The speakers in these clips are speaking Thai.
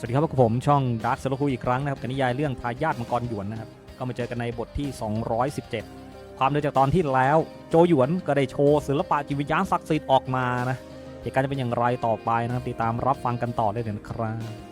สวัสดีครับกับผมช่องดาร์คเซลคูอีกครั้งนะครับกับนิยายเรื่องทายาทมังกรหยวนนะครับก็มาเจอกันในบทที่ 217 ความเดิมจากตอนที่แล้ว โจหยวนก็ได้โชว์ศิลปะจิตวิญญาณศักดิ์สิทธิ์ออกมานะเหตุการณ์จะเป็นอย่างไรต่อไปนะครับติดตามรับฟังกันต่อได้เลยนะครับ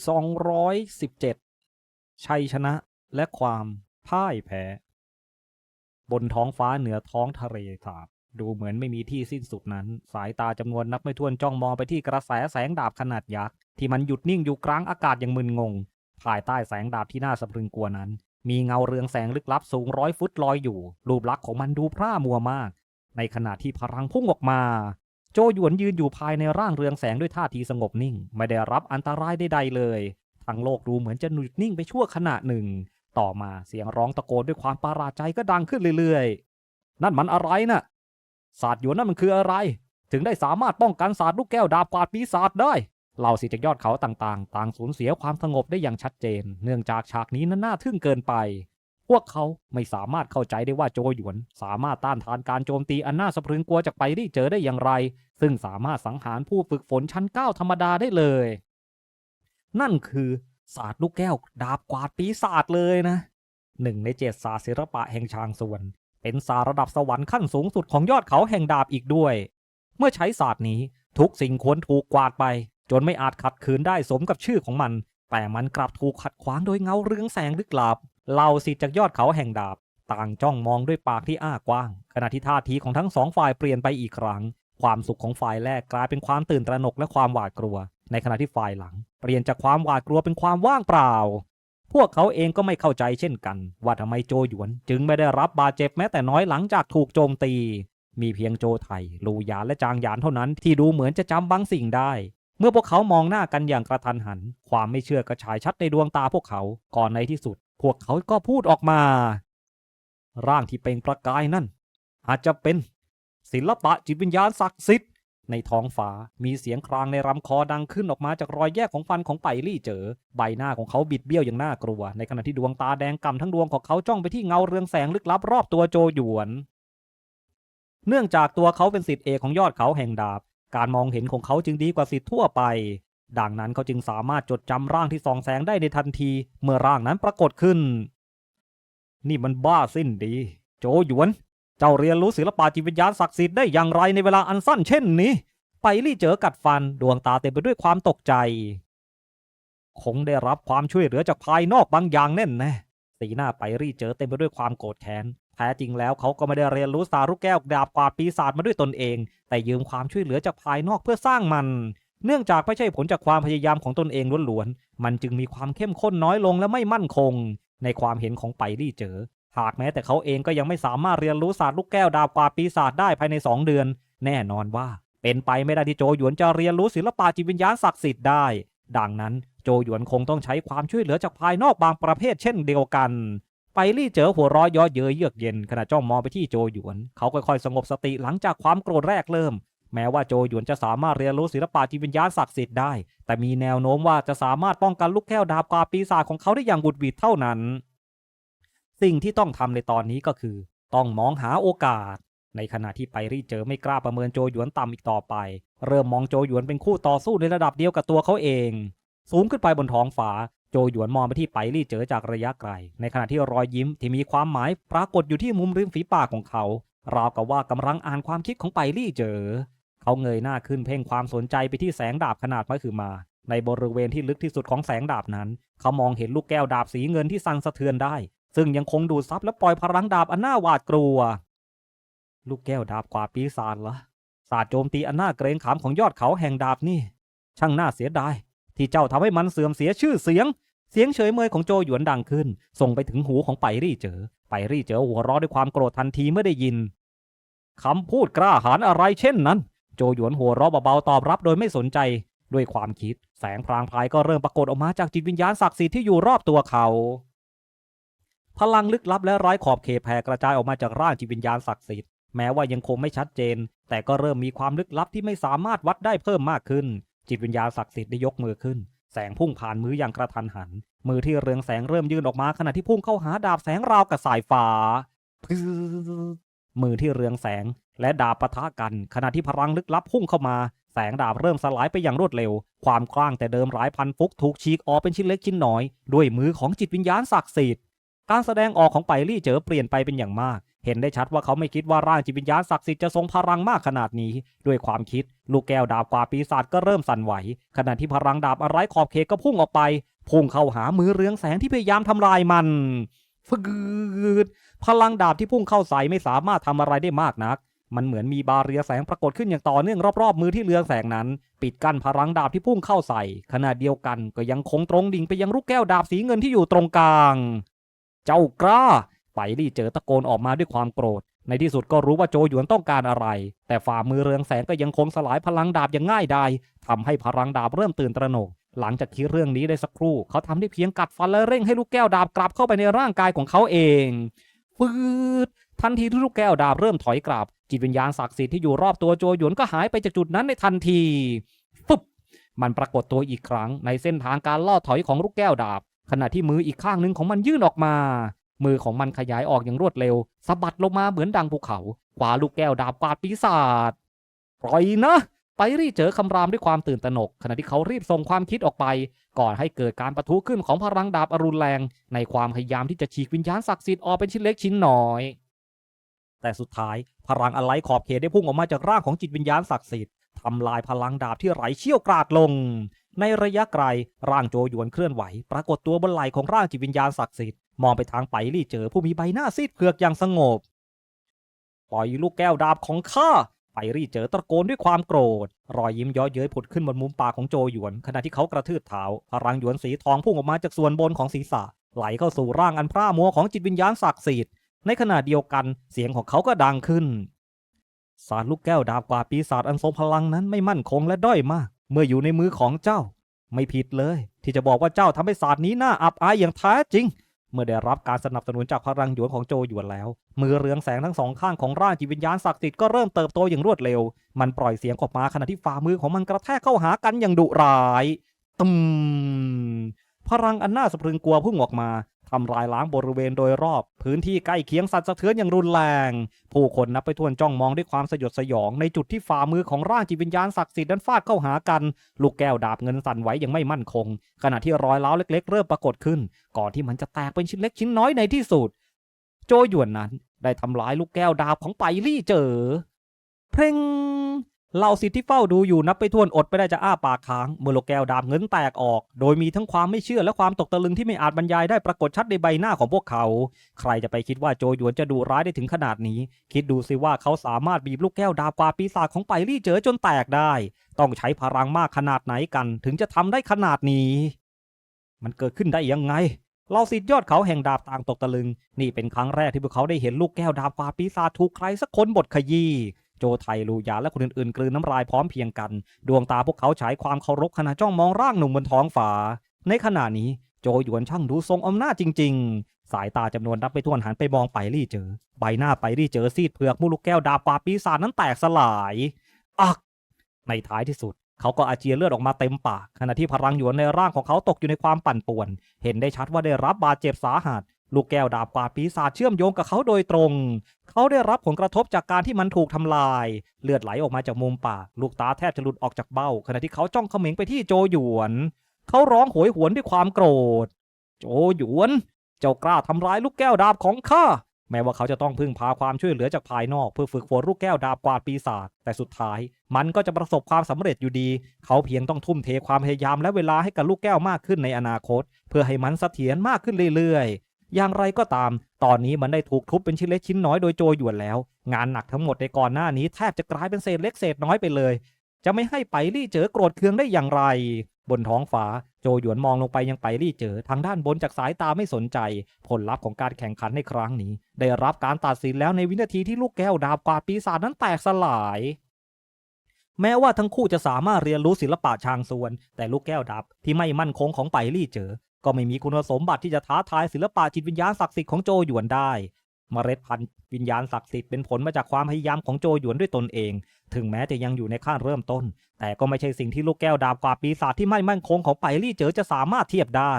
217 ชัยชนะและความพ่ายแพ้ บนท้องฟ้าเหนือท้องทะเลสาบดูเหมือนไม่มีที่สิ้นสุดนั้น สายตาจำนวนนับไม่ถ้วนจ้องมองไปที่กระแสแสงดาบขนาดยักษ์ ที่มันหยุดนิ่งอยู่กลางอากาศอย่างมึนงง ภายใต้แสงดาบที่น่าสะพรึงกลัวนั้น มีเงาเรืองแสงลึกลับสูงร้อยฟุตลอยอยู่ รูปลักษณ์ของมันดูพร่ามัวมาก ในขณะที่พลังพุ่งออกมา โจหยวนยืนอยู่ภายในร่างเรืองแสงด้วยท่าทีสงบนิ่ง ไม่ได้รับอันตรายใดๆเลย ทั้งโลกดูเหมือนจะหยุดนิ่งไปชั่วขณะหนึ่ง ต่อมาเสียงร้องตะโกนด้วยความประหลาดใจก็ดังขึ้นเรื่อยๆ นั่นมันอะไรน่ะ ศาสตร์หยวนนั่นมันคืออะไร ถึงได้สามารถป้องกันศาสตร์ลูกแก้วดาบกวาดปีศาจได้เหล่าศิจากยอดเขาต่างๆ ต่างสูญเสียความสงบได้อย่างชัดเจน เนื่องจากฉากนี้นั้นน่าทึ่งเกินไป พวกเขาไม่สามารถเข้าใจได้ว่าโจหยวน สามารถต้านทานการโจมตีอันน่าสะพรึงกลัวจากไปรี่เจอได้อย่างไร ซึ่งสามารถสังหารผู้ฝึกฝนชั้นเก้าธรรมดาได้เลย นั่นคือศาสตร์ลูกแก้วดาบกวาดปีศาจเลยนะหนึ่งในเจ็ดศาสตร์ศิลปะแห่งชางส่วน เป็นศาสตร์ระดับสวรรค์ขั้นสูงสุดของยอดเขาแห่งดาบอีกด้วย เมื่อใช้ศาสตร์นี้ทุกสิ่งควรถูกกวาดไป จนไม่อาจขัดขืนได้สมกับชื่อของมัน แต่มันกลับถูกขัดขวางโดยเงาเรืองแสงลึกลับ เหล่าศิษย์จากยอดเขาแห่งดาบ ต่างจ้องมองด้วยปากที่อ้ากว้าง ขณะที่ท่าทีของทั้งสองฝ่ายเปลี่ยนไปอีกครั้ง ความสุขของฝ่ายแรกกลายเป็นความตื่นตระหนกและความหวาดกลัว ในขณะที่ฝ่ายหลัง เปลี่ยนจากความหวาดกลัวเป็นความว่างเปล่า พวกเขาเองก็ไม่เข้าใจเช่นกัน ว่าทำไมโจหยวน จึงไม่ได้รับบาดเจ็บแม้แต่น้อยหลังจากถูกโจมตี มีเพียงโจไทลูหยานและจางหยานเท่านั้นที่ดูเหมือนจะจำบางสิ่งได้เมื่อพวกเขามองหน้ากันอย่างกระทันหัน ความไม่เชื่อก็ฉายชัดในดวงตาพวกเขา ก่อนในที่สุด พวกเขาก็พูดออกมา ร่างที่เปล่งประกายนั่น อาจจะเป็น ศิลปะจิตวิญญาณศักดิ์สิทธิ์ ในท้องฟ้ามีเสียงครางในลำคอดังขึ้นออกมาจากรอยแยกของฟันของไปลี่เจอ ใบหน้าของเขาบิดเบี้ยวอย่างน่ากลัว ในขณะที่ดวงตาแดงก่ำทั้งดวงของเขาจ้องไปที่เงาเรืองแสงลึกลับรอบตัวโจหยวน เนื่องจากตัวเขาเป็นสิทธิเอกของยอดเขาแห่งดาบ การมองเห็นของเขาจึงดีกว่าสิทธิ์ทั่วไป ดังนั้นเขาจึงสามารถจดจำร่างที่ส่องแสงได้ในทันทีเมื่อร่างนั้นปรากฏขึ้น นี่มันบ้าสิ้นดี โจหยวน เจ้าเรียนรู้ศิลปะจิตวิญญาณศักดิ์สิทธิ์ได้อย่างไรในเวลาอันสั้นเช่นนี้ ไปลี่เจอกัดฟันดวงตาเต็มไปด้วยความตกใจ คงได้รับความช่วยเหลือจากภายนอกบางอย่างแน่แน่สีหน้าไปรี่เจอเต็มไปด้วยความโกรธแค้นแท้จริงแล้วเขาก็ไม่ได้เรียนรู้สารุแก้วดาบกวาดปีศาจมาด้วยตนเอง แต่ยืมความช่วยเหลือจากภายนอกเพื่อสร้างมัน เนื่องจากไม่ใช่ผลจากความพยายามของตนเองล้วนๆ มันจึงมีความเข้มข้นน้อยลงและไม่มั่นคง ในความเห็นของไปรี่เจอ หากแม้แต่เขาเองก็ยังไม่สามารถเรียนรู้ศาสตร์ลูกแก้วดาบกวาปีศาจได้ภายในสองเดือน แน่นอนว่า เป็นไปไม่ได้ที่โจหยวนจะเรียนรู้ศิลปะจิตวิญญาณศักดิ์สิทธิ์ได้ ดังนั้นโจหยวนคงต้องใช้ความช่วยเหลือจากภายนอกบางประเภทเช่นเดียวกันไปลี่เจอหัวร้อยย่อเย้ยเยือกเย็นขณะจ้องมองไปที่โจหยวน เขาค่อยๆ สงบสติหลังจากความโกรธแรกเริ่ม แม้ว่าโจหยวนจะสามารถเรียนรู้ศิลปะจิตวิญญาณศักดิ์สิทธิ์ได้ แต่มีแนวโน้มว่าจะสามารถป้องกันลูกแก้วดาบกาปีศาจของเขาได้อย่างบุดหวิดเท่านั้น สิ่งที่ต้องทำในตอนนี้ก็คือ ต้องมองหาโอกาส ในขณะที่ไปรี่เจอไม่กล้าประเมินโจหยวนต่ำอีกต่อไป เริ่มมองโจหยวนเป็นคู่ต่อสู้ในระดับเดียวกับตัวเขาเอง สูงขึ้นไปบนท้องฟ้าโจหยวนมองไปที่ไปรี่เจอจากระยะไกล ในขณะที่รอยยิ้มที่มีความหมายปรากฏอยู่ที่มุมริมฝีปากของเขา ราวกับว่ากำลังอ่านความคิดของไปรี่เจอ เขาเงยหน้าขึ้นเพ่งความสนใจไปที่แสงดาบขนาดมหึมา ในบริเวณที่ลึกที่สุดของแสงดาบนั้น เขามองเห็นลูกแก้วดาบสีเงินที่สั่นสะเทือนได้ ซึ่งยังคงดูดซับและปล่อยพลังดาบอันน่าหวาดกลัว ลูกแก้วดาบกว่าปีศาจเหรอศาสตร์โจมตีอันน่าเกรงขามของยอดเขาแห่งดาบนี่ ช่างน่าเสียดาย ที่เจ้าทำให้มันเสื่อมเสียชื่อเสียง เสียงเฉยเมยของโจหยวนดังขึ้น ส่งไปถึงหูของไปรี่เจอ ไปรี่เจอหัวเราะด้วยความโกรธทันทีเมื่อได้ยินคำพูดกล้าหาญอะไรเช่นนั้น โจหยวนหัวเราะเบาๆตอบรับโดยไม่สนใจ ด้วยความคิด แสงพรางพายก็เริ่มปรากฏออกมาจากจิตวิญญาณศักดิ์สิทธิ์ที่อยู่รอบตัวเขา พลังลึกลับและไร้ขอบเขตแผ่กระจายออกมาจากร่างจิตวิญญาณศักดิ์สิทธิ์แม้ว่ายังคงไม่ชัดเจน แต่ก็เริ่มมีความลึกลับที่ไม่สามารถวัดได้เพิ่มมากขึ้น จิตวิญญาณศักดิ์สิทธิ์ได้ยกมือขึ้น แสงพุ่งผ่านมืออย่างกระทันหัน มือที่เรืองแสงเริ่มยื่นออกมาขณะที่พุ่งเข้าหาดาบแสงราวกับสายฟ้า มือที่เรืองแสง และดาบปะทะกัน ขณะที่พลังลึกลับพุ่งเข้ามา แสงดาบเริ่มสลายไปอย่างรวดเร็ว ความกว้างแต่เดิมหลายพันฟุตถูกฉีกออกเป็นชิ้นเล็กชิ้นน้อย ด้วยมือของจิตวิญญาณศักดิ์สิทธิ์การแสดงออกของไปลี่เจอเปลี่ยนไปเป็นอย่างมาก เห็นได้ชัดว่าเขาไม่คิดว่าร่างจิตวิญญาณศักดิ์สิทธิ์จะทรงพลังมากขนาดนี้ ด้วยความคิด ลูกแก้วดาบกว่าปีศาจก็เริ่มสั่นไหว ขณะที่พลังดาบอะไรขอบเขตก็พุ่งออกไป พุ่งเข้าหามือเรืองแสงที่พยายามทำลายมันฟึด พลังดาบที่พุ่งเข้าใส่ไม่สามารถทำอะไรได้มากนัก มันเหมือนมีบาเรียแสงปรากฏขึ้นอย่างต่อเนื่องรอบๆมือที่เรืองแสงนั้น ปิดกั้นพลังดาบที่พุ่งเข้าใส่ ขณะเดียวกันก็ยังคงตรงดิ่งไปยังลูกแก้วดาบสีเงินที่อยู่ตรงกลาง เจ้ากล้าไปลี่เจอตะโกนออกมาด้วยความโกรธ ในที่สุดก็รู้ว่าโจหยวนต้องการอะไร แต่ฝ่ามือเรืองแสงก็ยังคงสลายพลังดาบอย่างง่ายดายทำให้พลังดาบเริ่มตื่นตระหนก หลังจากคิดเรื่องนี้ได้สักครู่ เขาทำได้เพียงกัดฟันและเร่งให้ลูกแก้วดาบกลับเข้าไปในร่างกายของเขาเอง ฟืดทันทีที่ลูกแก้วดาบเริ่มถอยกลับ จิตวิญญาณศักดิ์สิทธิ์ที่อยู่รอบตัวโจหยวนก็หายไปจากจุดนั้นในทันทีฟึบมันปรากฏตัวอีกครั้งในเส้นทางการล่อถอยของลูกแก้วดาบ ขณะที่มืออีกข้างหนึ่งของมันยื่นออกมา มือของมันขยายออกอย่างรวดเร็วสะบัดลงมาเหมือนดังภูเขาคว้าลูกแก้วดาบกวาดปีศาจปล่อยนะ ไปรีเจอคำรามด้วยความตื่นตระหนก ขณะที่เขารีบส่งความคิดออกไป ก่อนให้เกิดการประทุขึ้นของพลังดาบอรุณแรง ในความพยายามที่จะฉีกวิญญาณศักดิ์สิทธิ์ออกเป็นชิ้นเล็กชิ้นน้อย แต่สุดท้ายพลังอะไรขอบเขตได้พุ่งออกมาจากร่างของจิตวิญญาณศักดิ์สิทธิ์ทำลายพลังดาบที่ไหลเชี่ยวกราดลง ในระยะไกลร่างโจยวนเคลื่อนไหว ปรากฏตัวบนไหล่ของร่างจิตวิญญาณศักดิ์สิทธิ์มองไปทางไปลี่เจอผู้มีใบหน้าซีดเผือกอย่างสงบปล่อยลูกแก้วดาบของข้า ไปรี่เจอตะโกนด้วยความโกรธ รอยยิ้มย้อยเย้ยผุดขึ้นบนมุมปากของโจหยวน ขณะที่เขากระทืบเท้าพลังหยวนสีทองพุ่งออกมาจากส่วนบนของศีรษะ ไหลเข้าสู่ร่างอันพร่ามัวของจิตวิญญาณศักดิ์สิทธิ์ในขณะเดียวกันเสียงของเขาก็ดังขึ้นสารลูกแก้วดาบกว่าปีศาจอันทรงพลังนั้นไม่มั่นคงและด้อยมาก เมื่ออยู่ในมือของเจ้า ไม่ผิดเลย ที่จะบอกว่าเจ้าทำให้ศาสตร์นี้น่าอับอายอย่างแท้จริง เมื่อได้รับการสนับสนุนจากพลังหยวนของโจหยวนแล้ว มือเรืองแสงทั้งสองข้างของร่างจิตวิญญาณศักดิ์สิทธิ์ก็เริ่มเติบโตอย่างรวดเร็ว มันปล่อยเสียงออกมาขณะที่ฝ่ามือของมันกระแทกเข้าหากันอย่างดุร้ายตึมพลังอันน่าสะพรึงกลัวพุ่งออกมา ทำลายล้างบริเวณโดยรอบ พื้นที่ใกล้เคียงสั่นสะเทือนอย่างรุนแรง ผู้คนนับไปทวนจ้องมองด้วยความสยดสยองในจุดที่ฝ่ามือของร่างจิตวิญญาณศักดิ์สิทธิ์นั้นฟาดเข้าหากัน ลูกแก้วดาบเงินสั่นไหวอย่างไม่มั่นคง ขณะที่รอยร้าเล็ก ๆ เริ่มปรากฏขึ้น ก่อนที่มันจะแตกเป็นชิ้นเล็กชิ้นน้อยในที่สุด โจหยวนนั้น ได้ทำลายลูกแก้วดาบของไปลี่เจอ เพลง เหล่าสิทธิ์ที่เฝ้าดูอยู่นับไปทวนอดไม่ได้จะอ้าปากค้างเมื่อลูกแก้วดาบเงินแตกออก โดยมีทั้งความไม่เชื่อและความตกตะลึงที่ไม่อาจบรรยายได้ปรากฏชัดในใบหน้าของพวกเขา ใครจะไปคิดว่าโจหยวนจะดุร้ายได้ถึงขนาดนี้ คิดดูสิว่าเขาสามารถบีบลูกแก้วดาบกว่าปีศาจของไปลี่เจอจนแตกได้ ต้องใช้พลังมากขนาดไหนกัน ถึงจะทำได้ขนาดนี้ มันเกิดขึ้นได้ยังไงเราสิทธิยอดเขาแห่งดาบต่างตกตะลึง นี่เป็นครั้งแรกที่พวกเขาได้เห็นลูกแก้วดาบกว่าปีศาจถูกใครสักคนบดขยี้ โจไทลูยาและคนอื่นๆ กลืนน้ำลายพร้อมเพียงกัน ดวงตาพวกเขาฉายความเคารพขณะจ้องมองร่างหนุ่มบนท้องฟ้า ในขณะนี้โจหยวนช่างดูทรงอำนาจจริง ๆ สายตาจำนวนนับไปทวนหันไปมองไปรี่เจอ ใบหน้าไปรี่เจอซีดเผือกมูลูกแก้วดาบกว่าปีศาจนั้นแตกสลาย อัก ในท้ายที่สุด เขาก็อาเจียนเลือดออกมาเต็มปาก ขณะที่พลังหยวนในร่างของเขาตกอยู่ในความปั่นป่วน เห็นได้ชัดว่าได้รับบาดเจ็บสาหัส ลูกแก้วดาบกว่าปีศาจเชื่อมโยงกับเขาโดยตรง เขาได้รับผลกระทบจากการที่มันถูกทำลาย เลือดไหลออกมาจากมุมปาก ลูกตาแทบจะหลุดออกจากเบ้า ขณะที่เขาจ้องเขม็งไปที่โจหยวน เขาร้องโหยหวนด้วยความโกรธ โจหยวน เจ้ากล้าทำร้ายลูกแก้วดาบของข้า แม้ว่าเขาจะต้องพึ่งพาความช่วยเหลือจากภายนอก เพื่อฝึกฝนลูกแก้วดาบกวาดปีศาจ แต่สุดท้าย มันก็จะประสบความสำเร็จอยู่ดี เขาเพียงต้องทุ่มเทความพยายามและเวลาให้กับลูกแก้วมากขึ้นในอนาคต เพื่อให้มันเสถียรมากขึ้นเรื่อยๆ อย่างไรก็ตาม ตอนนี้มันได้ถูกทุบเป็นชิ้นเล็กชิ้นน้อยโดยโจหยวนแล้ว งานหนักทั้งหมดในก่อนหน้านี้แทบจะกลายเป็นเศษเล็กเศษน้อยไปเลย จะไม่ให้ไปลี่เจอโกรธเคืองได้อย่างไร บนท้องฟ้าโจหยวนมองลงไปยังไปลี่เจอทางด้านบนจากสายตาไม่สนใจ ผลลัพธ์ของการแข่งขันในครั้งนี้ ได้รับการตัดสินแล้วในวินาทีที่ลูกแก้วดาบกวาดปีศาจนั้นแตกสลายแม้ว่าทั้งคู่จะสามารถเรียนรู้ศิลปะชางซวน แต่ลูกแก้วดาบที่ไม่มั่นคงของไปลี่เจอ ก็ไม่มีคุณสมบัติที่จะท้าทายศิลปะจิตวิญญาณศักดิ์สิทธิ์ของโจหยวนได้เมล็ดพันธุ์วิญญาณศักดิ์สิทธิ์เป็นผลมาจากความพยายามของโจหยวนด้วยตนเอง ถึงแม้จะยังอยู่ในขั้นเริ่มต้น แต่ก็ไม่ใช่สิ่งที่ลูกแก้วดาบกว่าปีศาจที่ไม่มั่นคงของไปลี่เจอจะสามารถเทียบได้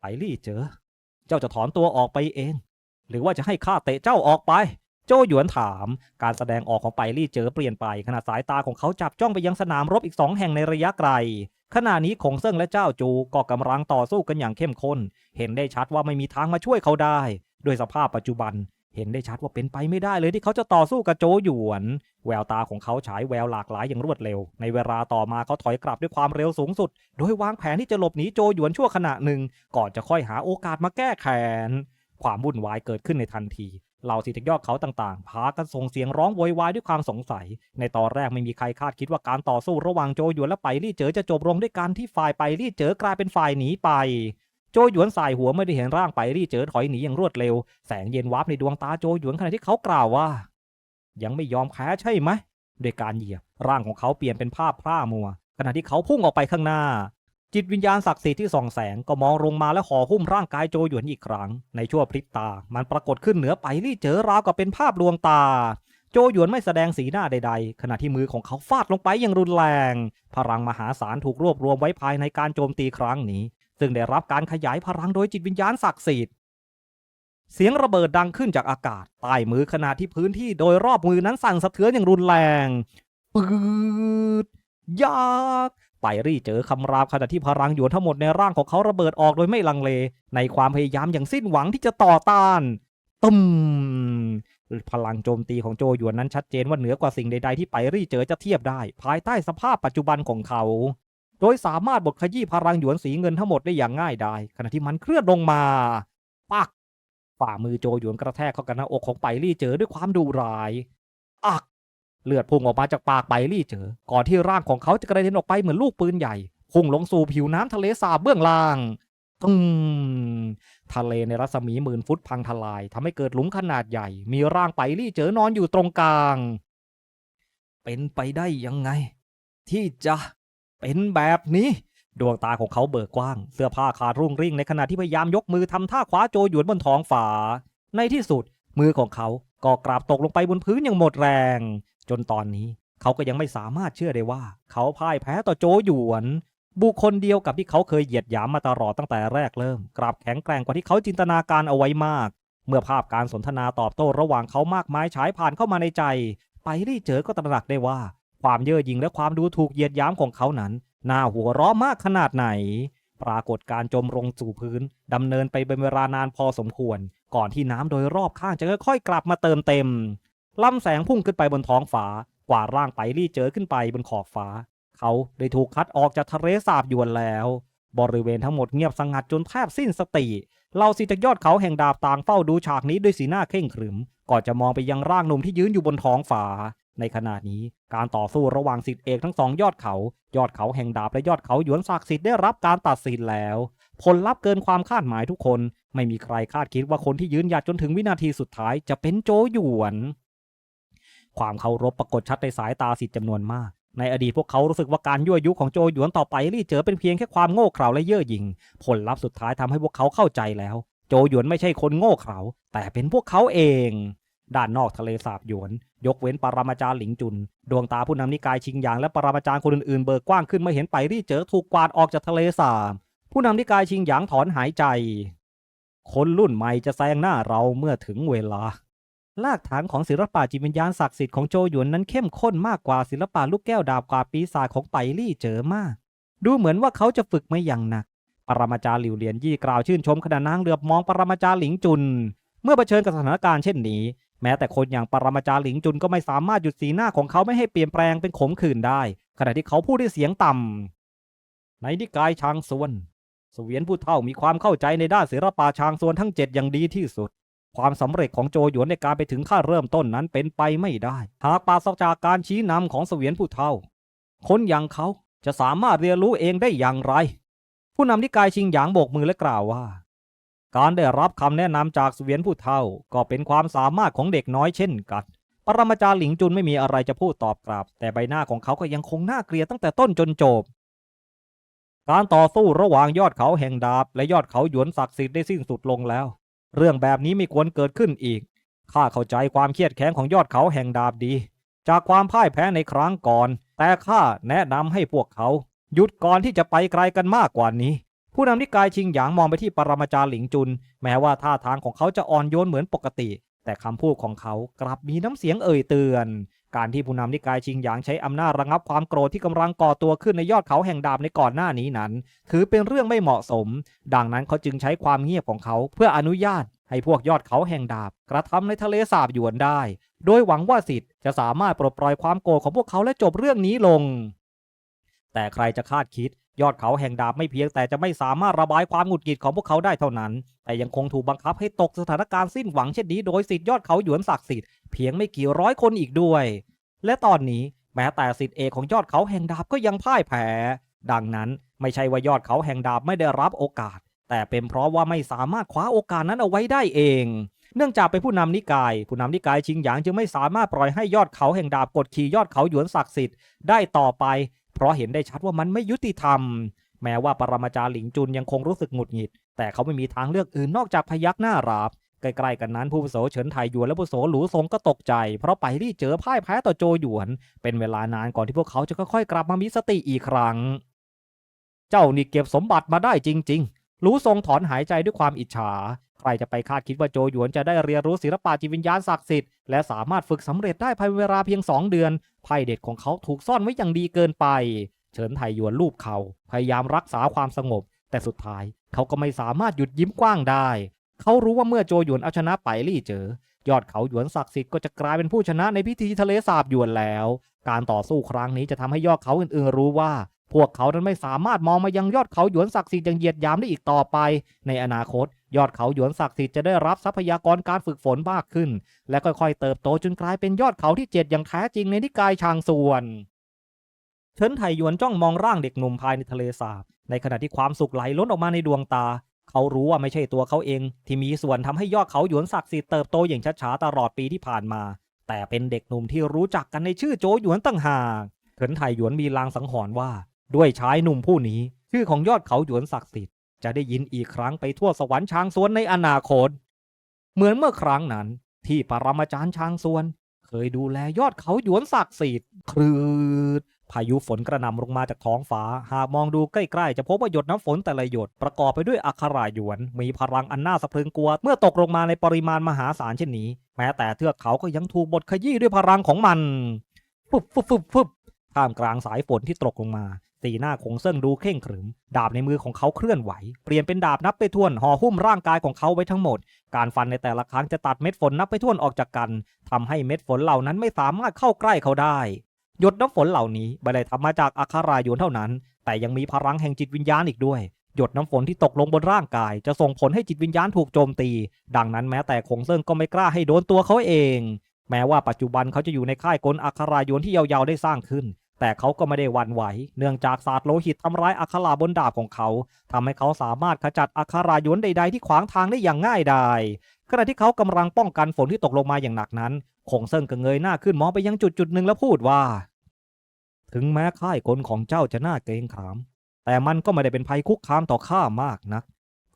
ไปลี่เจอ เจ้าจะถอนตัวออกไปเอง หรือว่าจะให้ข้าเตะเจ้าออกไป โจหยวนถาม การแสดงออกของไปลี่เจอเปลี่ยนไปขณะสายตาของเขาจับจ้องไปยังสนามรบอีกสองแห่งในระยะไกลขณะนี้คงเซิ่งและเจ้าจูก็กำลังต่อสู้กันอย่างเข้มข้น เห็นได้ชัดว่าไม่มีทางมาช่วยเขาได้ ด้วยสภาพปัจจุบัน เห็นได้ชัดว่าเป็นไปไม่ได้เลยที่เขาจะต่อสู้กับโจหยวน แววตาของเขาฉายแววหลากหลายอย่างรวดเร็ว ในเวลาต่อมาเขาถอยกลับด้วยความเร็วสูงสุด โดยวางแผนที่จะหลบหนีโจหยวนชั่วขณะหนึ่ง ก่อนจะค่อยหาโอกาสมาแก้แค้นความวุ่นวายเกิดขึ้นในทันที เหล่าศิษยอดเขาต่างๆ พากันส่งเสียงร้องโวยวายด้วยความสงสัย ในตอนแรกไม่มีใครคาดคิดว่าการต่อสู้ระหว่างโจหยวนและไปลี่เจอจะจบลงด้วยการที่ฝ่ายไปลี่เจอกลายเป็นฝ่ายหนีไป โจหยวนสายหัวไม่ได้เห็นร่างไปลี่เจอถอยหนีอย่างรวดเร็ว แสงเย็นวับในดวงตาโจหยวนขณะที่เขากล่าวว่า ยังไม่ยอมแพ้ใช่ไหมด้วยการเหยียบ ร่างของเขาเปลี่ยนเป็นภาพพร่ามัวขณะที่เขาพุ่งออกไปข้างหน้า จิตวิญญาณศักดิ์สิทธิ์ที่ส่องแสงก็มองลงมาและห่อหุ้มร่างกายโจหยวนอีกครั้ง ในชั่วพริบตา มันปรากฏขึ้นเหนือไปลี่เจอราวกับเป็นภาพลวงตา โจหยวนไม่แสดงสีหน้าใดๆ ขณะที่มือของเขาฟาดลงไปอย่างรุนแรง พลังมหาศาลถูกรวบรวมไว้ภายในการโจมตีครั้งนี้ ซึ่งได้รับการขยายพลังโดยจิตวิญญาณศักดิ์สิทธิ์เสียงระเบิดดังขึ้นจากอากาศใต้มือขณะที่พื้นที่โดยรอบมือนั้นสั่นสะเทือนอย่างรุนแรงปืดยาก ไปรี่เจอคำรามขณะที่พลังหยวนทั้งหมดในร่างของเขาระเบิดออกโดยไม่ลังเล ในความพยายามอย่างสิ้นหวังที่จะต่อต้านตึมพลังโจมตีของโจหยวนนั้นชัดเจนว่าเหนือกว่าสิ่งใดๆที่ไปรี่เจอจะเทียบได้ ภายใต้สภาพปัจจุบันของเขา โดยสามารถบดขยี้พลังหยวนสีเงินทั้งหมดได้อย่างง่ายดายขณะที่มันเคลื่อนลงมา ปัก ฝ่ามือโจหยวนกระแทกเข้ากับหน้าอกของไปรี่เจอด้วยความดุร้ายอัก เลือดพุ่งออกมาจากปากไปรี่เจอ ก่อนที่ร่างของเขาจะกระเด็นออกไปเหมือนลูกปืนใหญ่พุ่งลงสู่ผิวน้ำทะเลสาบเบื้องล่างตึ้มทะเลในรัศมีหมื่นฟุตพังทลายทำให้เกิดหลุมขนาดใหญ่ มีร่างไปรี่เจอนอนอยู่ตรงกลาง เป็นไปได้ยังไง ที่จะเป็นแบบนี้ ดวงตาของเขาเบิกกว้าง เสื้อผ้าขาดรุ่งริ่งในขณะที่พยายามยกมือทำท่าคว้าโจหยวนบนท้องฟ้าในที่สุด มือของเขาก็กราบตกลงไปบนพื้นอย่างหมดแรง จนตอนนี้เขาก็ยังไม่สามารถเชื่อได้ว่า เขาพ่ายแพ้ต่อโจหยวน บุคคลเดียวกับที่เขาเคยเหยียดหยามมาตลอดตั้งแต่แรกเริ่ม กลับแข็งแกร่งกว่าที่เขาจินตนาการเอาไว้มาก เมื่อภาพการสนทนาตอบโต้ระหว่างเขามากมายฉายผ่านเข้ามาในใจ ไปรี่เจอก็ตระหนักได้ว่า ความเย่อหยิ่งและความดูถูกเหยียดหยามของเขานั้นน่าหัวเราะมากขนาดไหน ปรากฏการจมลงสู่พื้นดำเนินไปเป็นเวลานานพอสมควร ก่อนที่น้ำโดยรอบข้างจะค่อยๆกลับมาเติมเต็ม ลำแสงพุ่งขึ้นไปบนท้องฟ้ากว่าร่างไปรี่เจอขึ้นไปบนขอบฟ้า เขาได้ถูกคัดออกจากทะเลสาบยวนแล้ว บริเวณทั้งหมดเงียบสงัดจนแทบสิ้นสติเหล่าศิษยอดเขาแห่งดาบต่างเฝ้าดูฉากนี้ด้วยสีหน้าเคร่งขรึม ก่อนจะมองไปยังร่างหนุ่มที่ยืนอยู่บนท้องฟ้า ในขณะนี้การต่อสู้ระหว่างศิษย์เอกทั้งสองยอดเขา ยอดเขาแห่งดาบและยอดเขาหยวนศักดิ์สิทธิ์ได้รับการตัดสินแล้ว ผลลัพธ์เกินความคาดหมายทุกคน ไม่มีใครคาดคิดว่าคนที่ยืนหยัดจนถึงวินาทีสุดท้ายจะเป็นโจหยวน ความเคารพปรากฏชัดในสายตาสิทธิ์จำนวนมาก ในอดีตพวกเขารู้สึกว่าการยั่วยุของโจหยวนต่อไปรี่เจอเป็นเพียงแค่ความโง่เขลาและเย่อหยิ่งผลลัพธ์สุดท้ายทำให้พวกเขาเข้าใจแล้ว โจหยวนไม่ใช่คนโง่เขลาแต่เป็นพวกเขาเอง ด้านนอกทะเลสาบหยวน ยกเว้นปรมาจารย์หลิงจุน ดวงตาผู้นำนิกายชิงหยางและปรมาจารย์คนอื่นๆเบิกกว้างขึ้นเมื่อเห็นไปรี่เจอถูกกวาดออกจากทะเลสาบผู้นำนิกายชิงหยางถอนหายใจ คนรุ่นใหม่จะแซงหน้าเราเมื่อถึงเวลา ลากฐานของศิลปะจิตวิญญาณศักดิ์สิทธิ์ของโจหยวนนั้นเข้มข้นมากกว่าศิลปะลูกแก้วดาบกว่าปีศาจของไปลี่เจอมาก ดูเหมือนว่าเขาจะฝึกมาอย่างหนัก ปรมาจารย์หลิวเหรียญยี่กล่าวชื่นชมขณะนางเหลือบมองปรมาจารย์หลิงจุน เมื่อเผชิญกับสถานการณ์เช่นนี้ แม้แต่คนอย่างปรมาจารย์หลิงจุนก็ไม่สามารถหยุดสีหน้าของเขาไม่ให้เปลี่ยนแปลงเป็นขมขื่นได้ ขณะที่เขาพูดด้วยเสียงต่ำในนิกายชางส่วนสเสวียนผู้เฒ่ามีความเข้าใจในด้านศิลปะชางส่วนทั้งเจ็ดอย่างดีที่สุด ความสำเร็จของโจหยวนในการไปถึงขั้นเริ่มต้นนั้นเป็นไปไม่ได้ หากปราศจากการชี้นำของเสวียนผู้เฒ่า คนอย่างเขาจะสามารถเรียนรู้เองได้อย่างไร ผู้นำนิกายชิงหยางโบกมือและกล่าวว่า การได้รับคำแนะนำจากเสวียนผู้เฒ่า ก็เป็นความสามารถของเด็กน้อยเช่นกันปรมาจารย์หลิงจุนไม่มีอะไรจะพูดตอบกลับ แต่ใบหน้าของเขาก็ยังคงน่าเกลียดตั้งแต่ต้นจนจบ การต่อสู้ระหว่างยอดเขาแห่งดาบ และยอดเขาหยวนศักดิ์สิทธิ์ได้สิ้นสุดลงแล้ว เรื่องแบบนี้ไม่ควรเกิดขึ้นอีก ข้าเข้าใจความเครียดแค้นของยอดเขาแห่งดาบดี จากความพ่ายแพ้ในครั้งก่อน แต่ข้าแนะนำให้พวกเขา หยุดก่อนที่จะไปไกลกันมากกว่านี้ ผู้นำนิกายชิงหยางมองไปที่ปรมาจารย์หลิงจุน แม้ว่าท่าทางของเขาจะอ่อนโยนเหมือนปกติ แต่คำพูดของเขากลับมีน้ำเสียงเอ่ยเตือน การที่ผู้นำนิกายชิงหยางใช้อำนาจระงับความโกรธที่กำลังก่อตัวขึ้นในยอดเขาแห่งดาบในก่อนหน้านี้นั้น ถือเป็นเรื่องไม่เหมาะสม ดังนั้นเขาจึงใช้ความเงียบของเขาเพื่ออนุญาต ให้พวกยอดเขาแห่งดาบ กระทำในทะเลสาบหยวนได้ โดยหวังว่าสิทธิ์จะสามารถปลดปล่อยความโกรธของพวกเขาและจบเรื่องนี้ลง แต่ใครจะคาดคิด ยอดเขาแห่งดาบไม่เพียงแต่จะไม่สามารถระบายความหงุดหงิดของพวกเขาได้เท่านั้น แต่ยังคงถูกบังคับให้ตกสถานการณ์สิ้นหวังเช่นนี้โดยสิทธิยอดเขาหยวนศักดิ์สิทธิ์เพียงไม่กี่ร้อยคนอีกด้วย และตอนนี้แม้แต่สิทธิเอกของยอดเขาแห่งดาบก็ยังพ่ายแพ้ดังนั้นไม่ใช่ว่ายอดเขาแห่งดาบไม่ได้รับโอกาส แต่เป็นเพราะว่าไม่สามารถคว้าโอกาสนั้นเอาไว้ได้เองเนื่องจากเป็นผู้นำนิกาย ผู้นำนิกายชิงหยางจึงไม่สามารถปล่อยให้ยอดเขาแห่งดาบกดขี่ยอดเขาหยวนศักดิ์สิทธิ์ได้ต่อไป เพราะเห็นได้ชัดว่ามันไม่ยุติธรรม แม้ว่าปรมาจารย์หลิงจุนยังคงรู้สึกหงุดหงิด แต่เขาไม่มีทางเลือกอื่นนอกจากพยักหน้ารับใกล้ๆกันนั้นผู้วุโสเฉินไทหยวนและผู้วุโสหลูซงก็ตกใจ เพราะไปรี่เจอพ่ายแพ้ต่อโจหยวน เป็นเวลานานก่อนที่พวกเขาจะค่อยๆกลับมามีสติอีกครั้ง เจ้านี่เก็บสมบัติมาได้จริง ๆ หลูซงถอนหายใจด้วยความอิจฉา ใครจะไปคาดคิดว่าโจหยวนจะได้เรียนรู้ศิลปะจิตวิญญาณศักดิ์สิทธิ์และสามารถฝึกสำเร็จได้ภายในเวลาเพียงสองเดือนไพ่เด็ดของเขาถูกซ่อนไว้อย่างดีเกินไป เฉินไทหยวนลูบเขาพยายามรักษาความสงบ แต่สุดท้ายเขาก็ไม่สามารถหยุดยิ้มกว้างได้ เขารู้ว่าเมื่อโจหยวนเอาชนะไปลี่เจอยอดเขาหยวนศักดิ์สิทธิ์ก็จะกลายเป็นผู้ชนะในพิธีทะเลสาบหยวนแล้ว การต่อสู้ครั้งนี้จะทำให้ยอดเขาอื่นๆรู้ว่า พวกเขานั้นไม่สามารถมองมายังยอดเขาหยวนศักดิ์สิทธิ์อย่างเหยียดยามได้อีกต่อไป ในอนาคต ยอดเขาหยวนศักดิ์สิทธิ์จะได้รับทรัพยากรการฝึกฝนมากขึ้น และค่อยๆ เติบโตจนกลายเป็นยอดเขาที่เจ็ดอย่างแท้จริงในนิกายชางส่วนเฉินไถหยวนจ้องมองร่างเด็กหนุ่มภายในทะเลสาบ ในขณะที่ความสุขไหลล้นออกมาในดวงตา เขารู้ว่าไม่ใช่ตัวเขาเอง ที่มีส่วนทำให้ยอดเขาหยวนศักดิ์สิทธิ์เติบโตอย่างช้าๆตลอดปีที่ผ่านมา แต่เป็นเด็กหนุ่มที่รู้จักกันในชื่อโจหยวนต่างหากเฉินไถหยวนมีลางสังหรณ์ว่า ด้วยชายหนุ่มผู้นี้ ชื่อของยอดเขาหยวนศักดิ์สิทธิ์ จะได้ยินอีกครั้งไปทั่วสวรรค์ช้างสวนในอนาคต เหมือนเมื่อครั้งนั้นที่ปรมาจารย์ช้างสวน เคยดูแลยอดเขาหยวนศักดิ์สิทธิ์คลืดพายุฝนกระหน่ำลงมาจากท้องฟ้า หากมองดูใกล้ๆ จะพบว่าหยดน้ำฝนแต่ละหยดประกอบไปด้วยอักขระหยวน มีพลังอันน่าสะพรึงกลัว เมื่อตกลงมาในปริมาณมหาศาลเช่นนี้ แม้แต่เทือกเขาก็ยังถูกบดขยี้ด้วยพลังของมันฟึบฟึบฟึบฟึบท่ามกลางสายฝนที่ตกลงมา สีหน้าคงเซิ่งดูเข่งขรึม ดาบในมือของเขาเคลื่อนไหว เปลี่ยนเป็นดาบนับไปถ้วนห่อหุ้มร่างกายของเขาไว้ทั้งหมด การฟันในแต่ละครั้งจะตัดเม็ดฝนนับไปถ้วนออกจากกันทำให้เม็ดฝนเหล่านั้นไม่สามารถเข้าใกล้เขาได้ หยดน้ำฝนเหล่านี้ไม่ได้ทำมาจากอัคราโยนเท่านั้น แต่ยังมีพลังแห่งจิตวิญญาณอีกด้วย หยดน้ำฝนที่ตกลงบนร่างกาย จะส่งผลให้จิตวิญญาณถูกโจมตี ดังนั้นแม้แต่คงเซิงก็ไม่กล้าให้โดนตัวเขาเองแม้ว่าปัจจุบันเขาจะอยู่ในค่ายกลอัคราโยนที่ยาวๆได้สร้างขึ้น แต่เขาก็ไม่ได้วันไหว เนื่องจากศาสตร์โลหิตทำร้ายอัคราบนดาบของเขาทำให้เขาสามารถขจัดอัครายนใดๆที่ขวางทางได้อย่างง่ายดายขณะที่เขากำลังป้องกันฝนที่ตกลงมาอย่างหนักนั้นคงเซิงก็เงยหน้าขึ้นมองไปยังจุดจุดหนึ่งแล้วพูดว่า ถึงแม้ค่ายกลของเจ้าจะน่าเกรงขาม แต่มันก็ไม่ได้เป็นภัยคุกคามต่อข้ามากนัก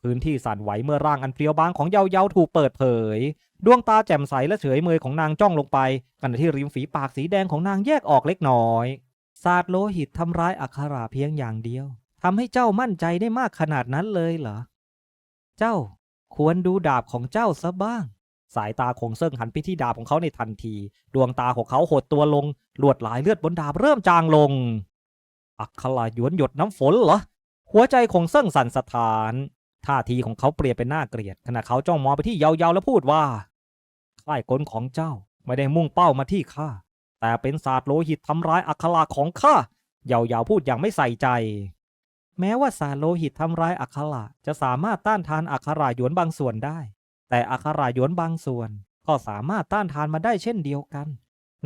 พื้นที่สั่นไหวเมื่อร่างอันเพรียวบางของเยาเยาถูกเปิดเผย ดวงตาแจ่มใสและเฉยเมยของนางจ้องลงไปขณะที่ริมฝีปากสีแดงของนางแยกออกเล็กน้อย ศาสตร์โลหิตทำร้ายอัคราเพียงอย่างเดียวทำให้เจ้ามั่นใจได้มากขนาดนั้นเลยเหรอ เจ้าควรดูดาบของเจ้าซะบ้าง สายตาของเซิ่งหันไปที่ดาบของเขาในทันที ดวงตาของเขาหดตัวลง ลวดลายเลือดบนดาบเริ่มจางลง อัคราหยวนหยดน้ำฝนเหรอ หัวใจของเซิ่งสั่นสะท้าน ท่าทีของเขาเปลี่ยนเป็นหน้าเกลียด ขณะเขาจ้องมองไปที่เยาๆแล้วพูดว่า ค่ายกลของเจ้าไม่ได้มุ่งเป้ามาที่ข้า แต่เป็นศาสตร์โลหิตทำร้ายอัคราของข้าเยาๆพูดอย่างไม่ใส่ใจ แม้ว่าศาสตร์โลหิตทำร้ายอัคราจะสามารถต้านทานอัคราหยวนบางส่วนได้ แต่อัคราหยวนบางส่วน ก็สามารถต้านทานมาได้เช่นเดียวกัน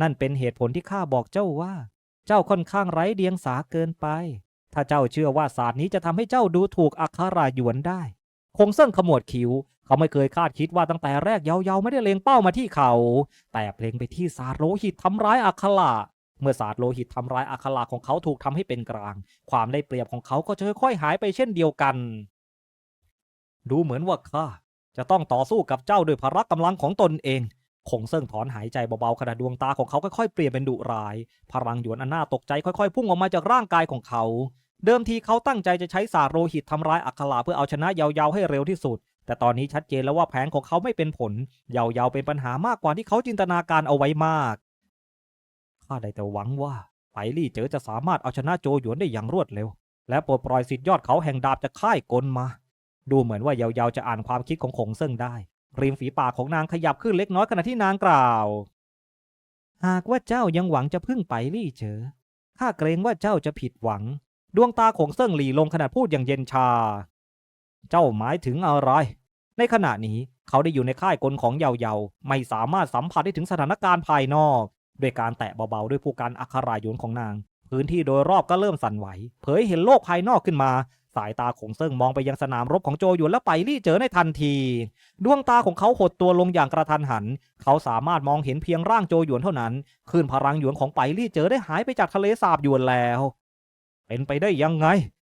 นั่นเป็นเหตุผลที่ข้าบอกเจ้าว่า เจ้าค่อนข้างไร้เดียงสาเกินไป ถ้าเจ้าเชื่อว่าศาสตร์นี้จะทำให้เจ้าดูถูกอัคราหยวนได้ คงเซิ่งขมวดคิ้ว เขาไม่เคยคาดคิดว่าตั้งแต่แรกเยาๆไม่ได้เล็งเป้ามาที่เขา แต่เลงไปที่ศาสตร์โลหิตทำร้ายอัคราเมื่อศาสตร์โลหิตทำร้ายอัคราของเขาถูกทำให้เป็นกลาง ความได้เปรียบของเขาก็จะค่อยๆหายไปเช่นเดียวกัน ดูเหมือนว่าข้าจะต้องต่อสู้กับเจ้าด้วยพละกำลังของตนเองคงเซิงถอนหายใจเบาๆขณะดวงตาของเขาค่อยๆเปลี่ยนเป็นดุร้าย พลังหยวนอันน่าตกใจค่อยๆ พุ่งออกมาจากร่างกายของเขา เดิมทีเขาตั้งใจจะใช้สารโลหิตทำร้ายอัคราเพื่อเอาชนะเยาวๆให้เร็วที่สุด แต่ตอนนี้ชัดเจนแล้วว่าแผนของเขาไม่เป็นผล เยาวๆเป็นปัญหามากกว่าที่เขาจินตนาการเอาไว้มากข้าได้แต่หวังว่าไปลี่เจอจะสามารถเอาชนะโจหยวนได้อย่างรวดเร็ว และปลดปล่อยสิทธิยอดเขาแห่งดาบจากค่ายกลมา ดูเหมือนว่าเยาวๆจะอ่านความคิดของคงเซิงได้ ริมฝีปากของนางขยับขึ้นเล็กน้อยขณะที่นางกล่าว หากว่าเจ้ายังหวังจะพึ่งไปลี่เจอข้าเกรงว่าเจ้าจะผิดหวัง ดวงตาของเซิงหลีลงขณะพูดอย่างเย็นชา เจ้าหมายถึงอะไร ในขณะนี้เขาได้อยู่ในค่ายกลของเยาวๆไม่สามารถสัมผัสได้ถึงสถานการณ์ภายนอก ด้วยการแตะเบาๆด้วยผู้การอัครายนของนาง พื้นที่โดยรอบก็เริ่มสั่นไหว เผยเห็นโลกภายนอกขึ้นมา สายตาของเซิงมองไปยังสนามรบของโจหยวนและไปลี่เจอในทันที ดวงตาของเขาหดตัวลงอย่างกระทันหัน เขาสามารถมองเห็นเพียงร่างโจหยวนเท่านั้นคลื่นพลังหยวนของไปลี่เจอได้หายไปจากทะเลสาบหยวนแล้ว เป็นไปได้ยังไง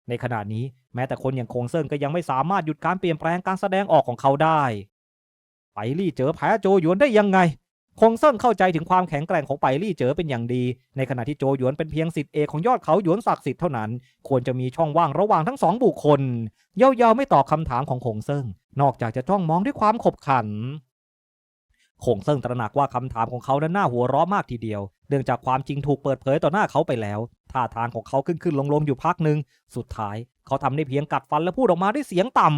ในขณะนี้แม้แต่คนอย่างคงเซิงก็ยังไม่สามารถหยุดการเปลี่ยนแปลงการแสดงออกของเขาได้ ไปลี่เจอแพ้โจหยวนได้ยังไง คงเซิงเข้าใจถึงความแข็งแกร่งของไปลี่เจอเป็นอย่างดี ในขณะที่โจหยวนเป็นเพียงสิทธิเอกของยอดเขาหยวนศักดิ์สิทธิ์เท่านั้น ควรจะมีช่องว่างระหว่างทั้งสองบุคคล เย่าๆไม่ตอบคำถามของคงเซิงนอกจากจะจ้องมองด้วยความขบขันคงเซิงตระหนักว่าคำถามของเขานั้นน่าหัวเราะมากทีเดียว เนื่องจากความจริงถูกเปิดเผยต่อหน้าเขาไปแล้วท่าทางของเขาขึ้นขึ้นลงลงอยู่พักหนึ่งสุดท้าย เขาทำได้เพียงกัดฟันและพูดออกมาด้วยเสียงต่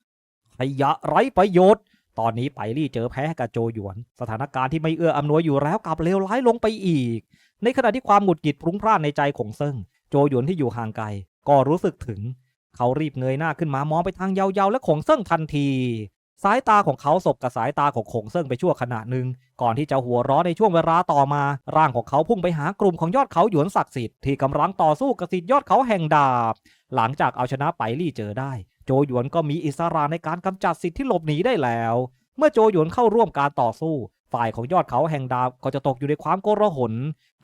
ำขยะไร้ประโยชน์ ตอนนี้ไปลี่เจอแพ้กับโจหยวน สถานการณ์ที่ไม่เอื้ออำนวยอยู่แล้วกลับเลวร้ายลงไปอีก ในขณะที่ความหงุดหงิดพรุงพร่านในใจของเซิงโจหยวนที่อยู่ห่างไกลก็รู้สึกถึง เขารีบเงยหน้าขึ้นมามองไปทางเยาวๆและของเซิงทันที สายตาของเขาสบกับสายตาของคงเซิงไปชั่วขณะหนึ่งก่อนที่จะหัวเร้อในช่วงเวลาต่อมา ร่างของเขาพุ่งไปหากลุ่มของยอดเขาหยวนศักดิ์สิทธิ์ที่กำลังต่อสู้กับสิทธิยอดเขาแห่งดาบ หลังจากเอาชนะไปลี่เจอได้ โจหยวนก็มีอิสระในการกำจัดสิทธิ์ที่หลบหนีได้แล้ว เมื่อโจหยวนเข้าร่วมการต่อสู้ ฝ่ายของยอดเขาแห่งดาบก็จะตกอยู่ในความโกลาหล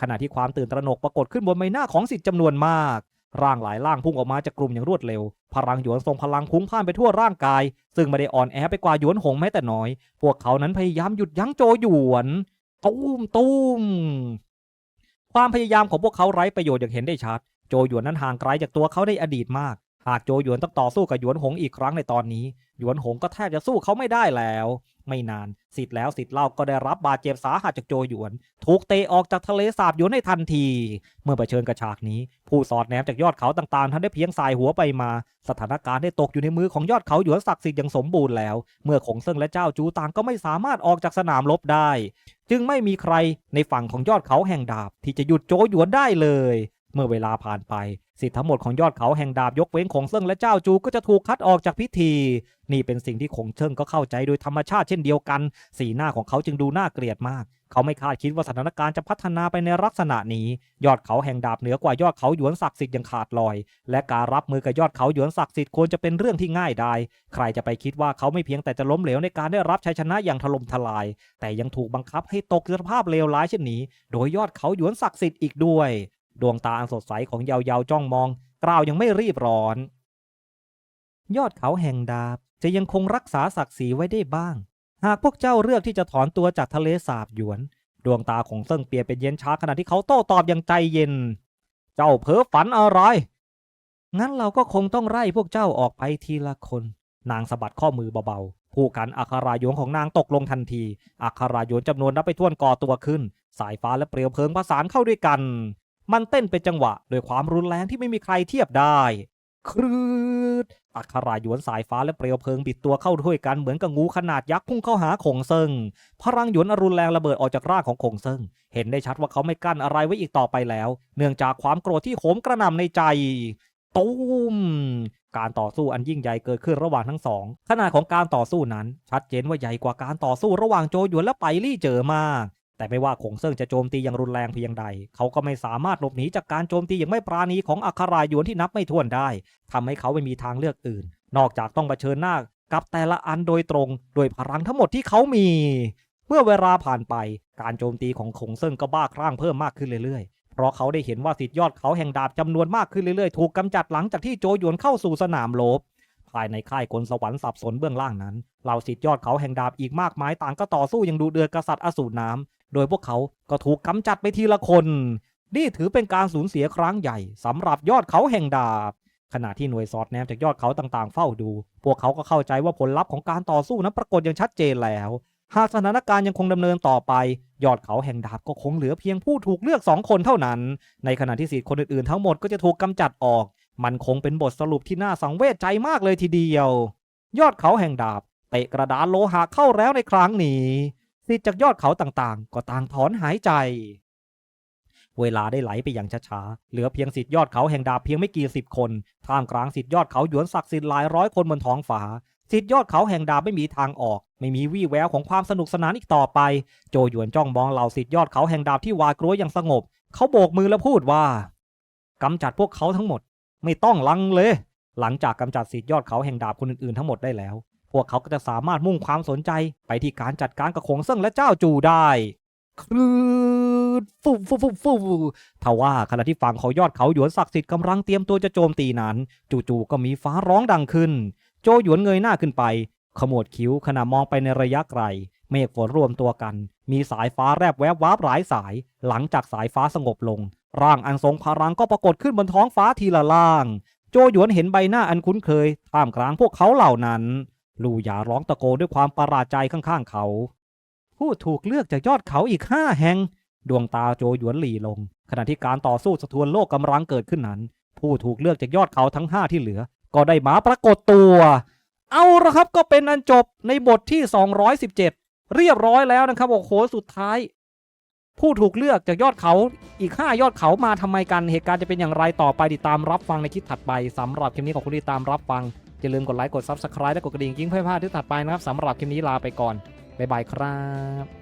ขณะที่ความตื่นตระหนกปรากฏขึ้นบนใบหน้าของสิทธิ์จำนวนมาก ร่างหลายร่างพุ่งออกมาจากกลุ่มอย่างรวดเร็ว พลังหยวนทรงพลังพุ่งพ่านไปทั่วร่างกาย ซึ่งไม่ได้อ่อนแอไปกว่าหยวนหงแม้แต่น้อย พวกเขานั้นพยายามหยุดยั้งโจหยวนตุ้มตุ้มความพยายามของพวกเขาไร้ประโยชน์อย่างเห็นได้ชัด โจหยวนนั้นห่างไกลจากตัวเขาในอดีตมาก หากโจหยวนต้องต่อสู้กับหยวนหงอีกครั้งในตอนนี้ หยวนหงก็แทบจะสู้เขาไม่ได้แล้ว ไม่นานสิทธิ์แล้วสิทธิ์เล่าก็ได้รับบาดเจ็บสาหัสจากโจหยวน ถูกเตะออกจากทะเลสาบหยวนในทันที เมื่อเผชิญกับฉากนี้ ผู้สอดแนมจากยอดเขาต่างๆท่านได้เพียงสายหัวไปมา สถานการณ์ได้ตกอยู่ในมือของยอดเขาหยวนศักดิ์สิทธิ์อย่างสมบูรณ์แล้ว เมื่อขงเซิงและเจ้าจูต่างก็ไม่สามารถออกจากสนามรบได้ จึงไม่มีใครในฝั่งของยอดเขาแห่งดาบที่จะหยุดโจหยวนได้เลย เมื่อเวลาผ่านไป สิทธิ์ทั้งหมดของยอดเขาแห่งดาบยกเว้นของเซิงและเจ้าจูก็จะถูกคัดออกจากพิธี นี่เป็นสิ่งที่คงเชิงก็เข้าใจโดยธรรมชาติเช่นเดียวกัน สีหน้าของเขาจึงดูน่าเกลียดมาก เขาไม่คาดคิดว่าสถานการณ์จะพัฒนาไปในลักษณะนี้ ยอดเขาแห่งดาบเหนือกว่ายอดเขาหยวนศักดิ์สิทธิ์ยังขาดลอย และการรับมือกับยอดเขาหยวนศักดิ์สิทธิ์ควรจะเป็นเรื่องที่ง่ายดายใครจะไปคิดว่าเขาไม่เพียงแต่จะล้มเหลวในการได้รับชัยชนะอย่างถล่มทลาย แต่ยังถูกบังคับให้ตกสภาพเลวร้ายเช่นนี้ โดยยอดเขาหยวนศักดิ์สิทธิ์อีกด้วย ดวงตาอันสดใสของเยาวๆจ้องมอง กล่าวยังไม่รีบร้อน ยอดเขาแห่งดาบจะยังคงรักษาศักดิ์ศรีไว้ได้บ้าง หากพวกเจ้าเลือกที่จะถอนตัวจากทะเลสาบหยวน ดวงตาของเซิงเปียเป็นเย็นช้าขณะที่เขาโต้ตอบอย่างใจเย็น เจ้าเพ้อฝันอะไร งั้นเราก็คงต้องไล่พวกเจ้าออกไปทีละคน นางสะบัดข้อมือเบาๆ ผู้กันอัครายนของนางตกลงทันที อัครายนจำนวนนับไปท่วนก่อตัวขึ้น สายฟ้าและเปลวเพลิงประสานเข้าด้วยกัน มันเต้นเป็นจังหวะโดยความรุนแรงที่ไม่มีใครเทียบได้ ครืดอัครายวนสายฟ้าและเปลวเพลิงบิดตัวเข้าด้วยกันเหมือนกับงูขนาดยักษ์พุ่งเข้าหาคงเซิงพลังหยวนอรุณแรงระเบิดออกจากร่างของคงเซิงเห็นได้ชัดว่าเขาไม่กั้นอะไรไว้อีกต่อไปแล้ว เนื่องจากความโกรธที่โหมกระหน่ำในใจตูมการต่อสู้อันยิ่งใหญ่เกิดขึ้นระหว่างทั้งสองขนาดของการต่อสู้นั้น ชัดเจนว่าใหญ่กว่าการต่อสู้ระหว่างโจหยวนและไปลี่เจอมาก แต่ไม่ว่าคงเซิงจะโจมตีอย่างรุนแรงเพียงใด เขาก็ไม่สามารถหลบหนีจากการโจมตีอย่างไม่ปราณีของอัครายวนที่นับไม่ถ้วนได้ทำให้เขาไม่มีทางเลือกอื่น นอกจากต้องเผชิญหน้ากับแต่ละอันโดยตรงโดยพลังทั้งหมดที่เขามี เมื่อเวลาผ่านไป การโจมตีของคงเซิงก็บ้าคลั่งเพิ่มมากขึ้นเรื่อยๆ เพราะเขาได้เห็นว่าสิทธิยอดเขาแห่งดาบจำนวนมากขึ้นเรื่อยๆ ถูกกำจัดหลังจากที่โจหยวนเข้าสู่สนามรบพายในค่ายกลสวรรค์สับสนเบื้องล่างนั้นเหล่าสิทธิยอดเขาแห่งดาบอีกมากมายต่างก็ต่อสู้อย่างดูเดือดกษัตริย์อสูรน้ำ โดยพวกเขาก็ถูกกำจัดไปทีละคน นี่ถือเป็นการสูญเสียครั้งใหญ่สำหรับยอดเขาแห่งดาบ ขณะที่หน่วยสอดแนมจากยอดเขาต่างๆ เฝ้าดู พวกเขาก็เข้าใจว่าผลลัพธ์ของการต่อสู้นั้นปรากฏอย่างชัดเจนแล้ว หากสถานการณ์ยังคงดำเนินต่อไป ยอดเขาแห่งดาบก็คงเหลือเพียงผู้ถูกเลือกสองคนเท่านั้น ในขณะที่สิทธิ์คนอื่นๆ ทั้งหมดก็จะถูกกำจัดออก มันคงเป็นบทสรุปที่น่าสังเวชใจมากเลยทีเดียว ยอดเขาแห่งดาบเตะกระดานโลหะเข้าแล้วในครั้งนี้ สิทธิ์จากยอดเขาต่างๆ ก็ต่างถอนหายใจ เวลาได้ไหลไปอย่างช้าๆ เหลือเพียงสิทธิ์ยอดเขาแห่งดาบเพียงไม่กี่สิบคน ท่ามกลางสิทธิ์ยอดเขาหยวนศักดิ์สิทธิ์หลายร้อยคนบนท้องฟ้า สิทธิ์ยอดเขาแห่งดาบไม่มีทางออก ไม่มีวี่แววของความสนุกสนานอีกต่อไป โจหยวนจ้องมองเหล่าสิทธิ์ยอดเขาแห่งดาบที่วากลัวอย่างสงบ เขาโบกมือและพูดว่ากำจัดพวกเขาทั้งหมด ไม่ต้องลังเลยหลังจากกำจัดสิทธิ์ยอดเขาแห่งดาบคนอื่นๆทั้งหมดได้แล้ว พวกเขาก็จะสามารถมุ่งความสนใจไปที่การจัดการกับขงเซิ่งและเจ้าจูได้คลืดฟูฟูฟูฟูทว่าขณะที่ฝั่งของยอดเขาหยวนศักดิ์สิทธิ์กำลังเตรียมตัวจะโจมตีนั้น จู่ๆก็มีฟ้าร้องดังขึ้น โจหยวนเงยหน้าขึ้นไป ขมวดคิ้วขณะมองไปในระยะไกล เมฆฝนรวมตัวกัน มีสายฟ้าแรบแวบวาบหลายสาย หลังจากสายฟ้าสงบลง ร่างอันทรงพลังก็ปรากฏขึ้นบนท้องฟ้าทีละล่าง โจหยวนเห็นใบหน้าอันคุ้นเคยท่ามกลางพวกเขาเหล่านั้น ลู่หยาร้องตะโกนด้วยความประหลาดใจข้างๆเขา ผู้ถูกเลือกจากยอดเขาอีกห้าแห่ง ดวงตาโจหยวนหลีลง ขณะที่การต่อสู้สะทือนโลกกำลังเกิดขึ้นนั้น ผู้ถูกเลือกจากยอดเขาทั้งห้าที่เหลือ ก็ได้มาปรากฏตัว เอาละครับก็เป็นอันจบในบทที่ 217 เรียบร้อยแล้วนะครับโอ้โหสุดท้าย ผู้ถูกเลือกจากยอดเขาอีก 5 ยอดเขามาทำไมกันเหตุการณ์จะเป็นอย่างไรต่อไปติดตามรับฟังในคลิปถัดไปสำหรับคลิปนี้ขอบคุณที่ตามรับฟัง อย่าลืมกดไลค์กด Subscribe และกดกระดิ่งกิ้งเพื่อไม่พลาดที่ถัดไปนะครับสำหรับคลิปนี้ลาไปก่อนบ๊ายบายครับ